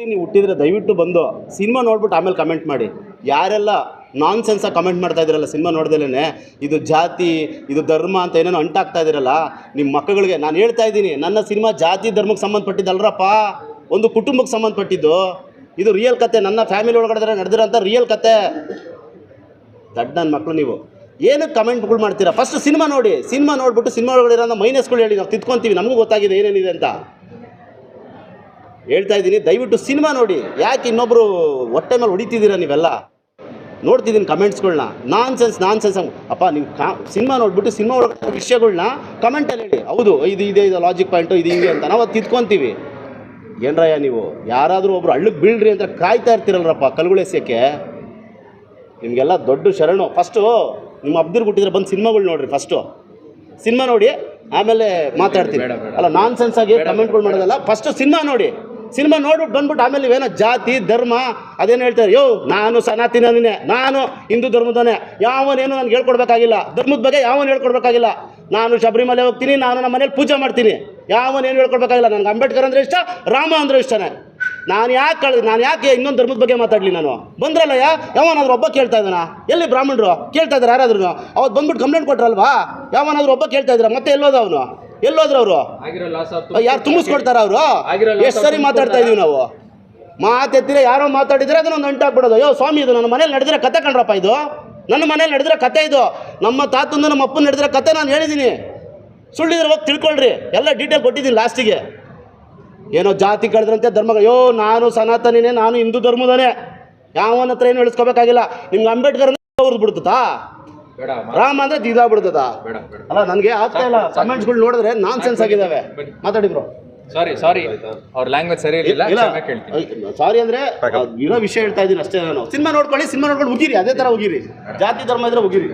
ನೀವು ಹುಟ್ಟಿದ್ರೆ ದಯವಿಟ್ಟು ಬಂದು ಸಿನಿಮಾ ನೋಡ್ಬಿಟ್ಟು ಆಮೇಲೆ ಕಮೆಂಟ್ ಮಾಡಿ. ಯಾರೆಲ್ಲ ನಾನ್ ಸೆನ್ಸಾಗಿ ಕಮೆಂಟ್ ಮಾಡ್ತಾ ಇದ್ದೀರಲ್ಲ ಸಿನಿಮಾ ನೋಡ್ದಲೇ ಇದು ಜಾತಿ, ಇದು ಧರ್ಮ ಅಂತ ಏನೇನು ಅಂಟಾಗ್ತಾ ಇದ್ದೀರಲ್ಲ ನಿಮ್ಮ ಮಕ್ಕಳಿಗೆ ನಾನು ಹೇಳ್ತಾ ಇದ್ದೀನಿ, ನನ್ನ ಸಿನಿಮಾ ಜಾತಿ ಧರ್ಮಕ್ಕೆ ಸಂಬಂಧಪಟ್ಟಿದ್ದಲ್ರಪ್ಪ ಒಂದು ಕುಟುಂಬಕ್ಕೆ ಸಂಬಂಧಪಟ್ಟಿದ್ದು, ಇದು ರಿಯಲ್ ಕತೆ, ನನ್ನ ಫ್ಯಾಮಿಲಿ ಒಳಗಡೆ ನಡೆದಿರೋಂಥ ರಿಯಲ್ ಕತೆ. ದಡ್ಡ ನನ್ನ ಮಕ್ಕಳು ನೀವು. ಏನಕ್ಕೆ ಕಮೆಂಟ್ಗಳು ಮಾಡ್ತೀರಾ? ಫಸ್ಟ್ ಸಿನಿಮಾ ನೋಡಿ, ಸಿನಿಮಾ ನೋಡಿಬಿಟ್ಟು ಸಿನಿಮಾ ಒಳಗಡೆ ಇರೋ ಮೈನಸ್ಗಳು ಹೇಳಿ ನಾವು ತಿದ್ಕೊಂತೀವಿ, ನಮಗೂ ಗೊತ್ತಾಗಿದೆ ಏನೇನಿದೆ ಅಂತ. ಹೇಳ್ತಾ ಇದ್ದೀನಿ ದಯವಿಟ್ಟು ಸಿನಿಮಾ ನೋಡಿ. ಯಾಕೆ ಇನ್ನೊಬ್ರು ಹೊಟ್ಟೆ ಮೇಲೆ ಹೊಡಿತಿದ್ದೀರಾ ನೀವೆಲ್ಲ? ನೋಡ್ತಿದ್ದೀನಿ ಕಮೆಂಟ್ಸ್ಗಳನ್ನ ನಾನ್ ಸೆನ್ಸ್ ನಾನ್ ಸೆನ್ಸ್ ಅಪ್ಪ ನೀವು ಕಾ ಸಿನಿಮಾ ನೋಡ್ಬಿಟ್ಟು ಸಿನಿಮಾ ಒಳಗಡೆ ವಿಷಯಗಳನ್ನ ಕಮೆಂಟಲ್ಲಿ ಹೇಳಿ. ಹೌದು ಇದು ಇದೆ ಇದು ಲಾಜಿಕ್ ಪಾಯಿಂಟು ಇದು ಹಿಂಗೆ ಅಂತ. ನಾವು ಅದು ತಿದ್ಕೊಂತೀವಿ. ಏನ್ರಯ್ಯ ನೀವು? ಯಾರಾದರೂ ಒಬ್ರು ಹಳ್ಳಕ್ಕೆ ಬೀಳ್ರಿ ಅಂತ ಕಾಯ್ತಾ ಇರ್ತೀರಲ್ರಪ್ಪ ಕಲ್ಗುಳೆಸೋಕ್ಕೆ ನಿಮಗೆಲ್ಲ ದೊಡ್ಡ ಶರಣು. ಫಸ್ಟು ನಿಮ್ಮ ಅಬ್ದಿರ್ ಗುಟ್ಟಿದ್ರೆ ಬಂದು ಸಿನಿಮಾಗಳು ನೋಡಿರಿ ಫಸ್ಟು ಸಿನಿಮಾ ನೋಡಿ ಆಮೇಲೆ ಮಾತಾಡ್ತೀನಿ. ಅಲ್ಲ ನಾನ್ ಸೆನ್ಸ್ ಆಗಿ ಕಮೆಂಟ್ಗಳು ಮಾಡೋದಲ್ಲ ಫಸ್ಟು ಸಿನಿಮಾ ನೋಡಿ. ಸಿನಿಮಾ ನೋಡ್ಬಿಟ್ಟು ಬಂದ್ಬಿಟ್ಟು ಆಮೇಲೆ ಇವೇನೋ ಜಾತಿ, ಧರ್ಮ, ಅದೇನು ಹೇಳ್ತಾರೆ ಯೋ, ನಾನು ಸನಾತಿನೇ ನಾನು ಹಿಂದೂ ಧರ್ಮದನೇ ಯಾವನೇನು ನನಗೆ ಹೇಳ್ಕೊಡ್ಬೇಕಾಗಿಲ್ಲ. ಧರ್ಮದ ಬಗ್ಗೆ ಯಾವನು ಹೇಳ್ಕೊಡ್ಬೇಕಾಗಿಲ್ಲ. ನಾನು ಶಬರಿಮಲೆ ಹೋಗ್ತೀನಿ, ನಾನು ನಮ್ಮ ಮನೇಲಿ ಪೂಜೆ ಮಾಡ್ತೀನಿ. ಯಾವನೇನು ಹೇಳ್ಕೊಡ್ಬೇಕಾಗಿಲ್ಲ. ನನಗೆ ಅಂಬೇಡ್ಕರ್ ಅಂದರೆ ಇಷ್ಟ, ರಾಮ ಅಂದರೆ ಇಷ್ಟನೇ. ನಾನು ಯಾಕೆ ಕಳ್ ನಾನು ಯಾಕೆ ಇನ್ನೊಂದು ಧರ್ಮದ ಬಗ್ಗೆ ಮಾತಾಡಲಿ ನಾನು? ಬಂದ್ರಲ್ಲ ಯಾವನಾದ್ರೂ ಒಬ್ಬ ಕೇಳ್ತಾ ಇದ್ದಾನ? ಎಲ್ಲಿ ಬ್ರಾಹ್ಮಣರು? ಕೇಳ್ತಾ ಇದ್ದಾರೆ ಯಾರಾದ್ರೂ ಅವತ್ತು ಬಂದ್ಬಿಟ್ಟು ಕಂಪ್ಲೇಂಟ್ ಕೊಟ್ರಲ್ವಾ? ಯಾವನಾದ್ರೂ ಒಬ್ಬ ಕೇಳ್ತಾ ಇದ್ದಾರೆ? ಮತ್ತೆ ಎಲ್ಲೋದ ಅವನು? ಎಲ್ಲೋದ್ರು ಅವರು? ಯಾರು ತುಂಬಿಸ್ಕೊಡ್ತಾರ ಅವರು? ಎಷ್ಟು ಸರಿ ಮಾತಾಡ್ತಾ ಇದೀವಿ ನಾವು? ಮಾತೆತ್ತಿರ ಯಾರೋ ಮಾತಾಡಿದ್ರೆ ಅದನ್ನ ಒಂದು ಅಂಟಾಕ್ಬಿಡೋದು. ಅಯ್ಯೋ ಸ್ವಾಮಿ ಇದು ನನ್ನ ಮನೇಲಿ ನಡೆದಿರೋ ಕತೆ ಕಣ್ರಪ್ಪ ಇದು? ನನ್ನ ಮನೇಲಿ ನಡೆದಿರೋ ಕತೆ ಇದು? ನಮ್ಮ ತಾತಂದು ನಮ್ಮ ಅಪ್ಪನ ನಡೆದಿರೋ ಕತೆ ನಾನು ಹೇಳಿದ್ದೀನಿ ಸುಳ್ಳಿದ್ರೆ ಹೋಗಿ ತಿಳ್ಕೊಳ್ರಿ. ಎಲ್ಲ ಡೀಟೇಲ್ ಕೊಟ್ಟಿದ್ದೀನಿ ಲಾಸ್ಟಿಗೆ ಏನೋ ಜಾತಿ ಕಳೆದ್ರಂತೆ ಧರ್ಮ ಅಯ್ಯೋ ನಾನು ಸನಾತನಿನೇ ನಾನು ಹಿಂದೂ ಧರ್ಮದನೇ ಯಾವನ ಹತ್ರ ಏನು ಹೇಳಿಸ್ಕೋಬೇಕಾಗಿಲ್ಲ. ನಿಮ್ಗೆ ಅಂಬೇಡ್ಕರ್ ಅವ್ರದ್ದು ಬಿಡ್ತತಾ ಬೇಡ ರಾಮ ಅಂದ್ರೆ ದೀದಾ ಬಿಡ್ತದ ಬೇಡ ಅಲ್ಲ ನನಗೆ ಆಗ್ತಾ ಇಲ್ಲ. ಕಮೆಂಟ್ಸ್ಗಳು ನೋಡಿದ್ರೆ ನಾನ್ ಸೆನ್ಸ್ ಆಗಿದಾವೆ. ಮಾತಾಡಿ ಬ್ರೋ ಸಾರಿ ಸಾರಿ ಅವ್ರ ಲ್ಯಾಂಗ್ವೇಜ್ ಸರಿ ಇಲ್ಲ. ಸಾರಿ ಅಂದ್ರೆ ಇರೋ ವಿಷಯ ಹೇಳ್ತಾ ಇದ್ದೀನಿ ಅಷ್ಟೇ ನಾನು. ಸಿನಿಮಾ ನೋಡ್ಕೊಳ್ಳಿ ಸಿನಿಮಾ ನೋಡ್ಕೊಂಡು ಹೋಗಿರಿ ಅದೇ ತರ ಹೋಗಿರಿ. ಜಾತಿ ಧರ್ಮ ಇದ್ರೆ ಹೋಗಿರಿ.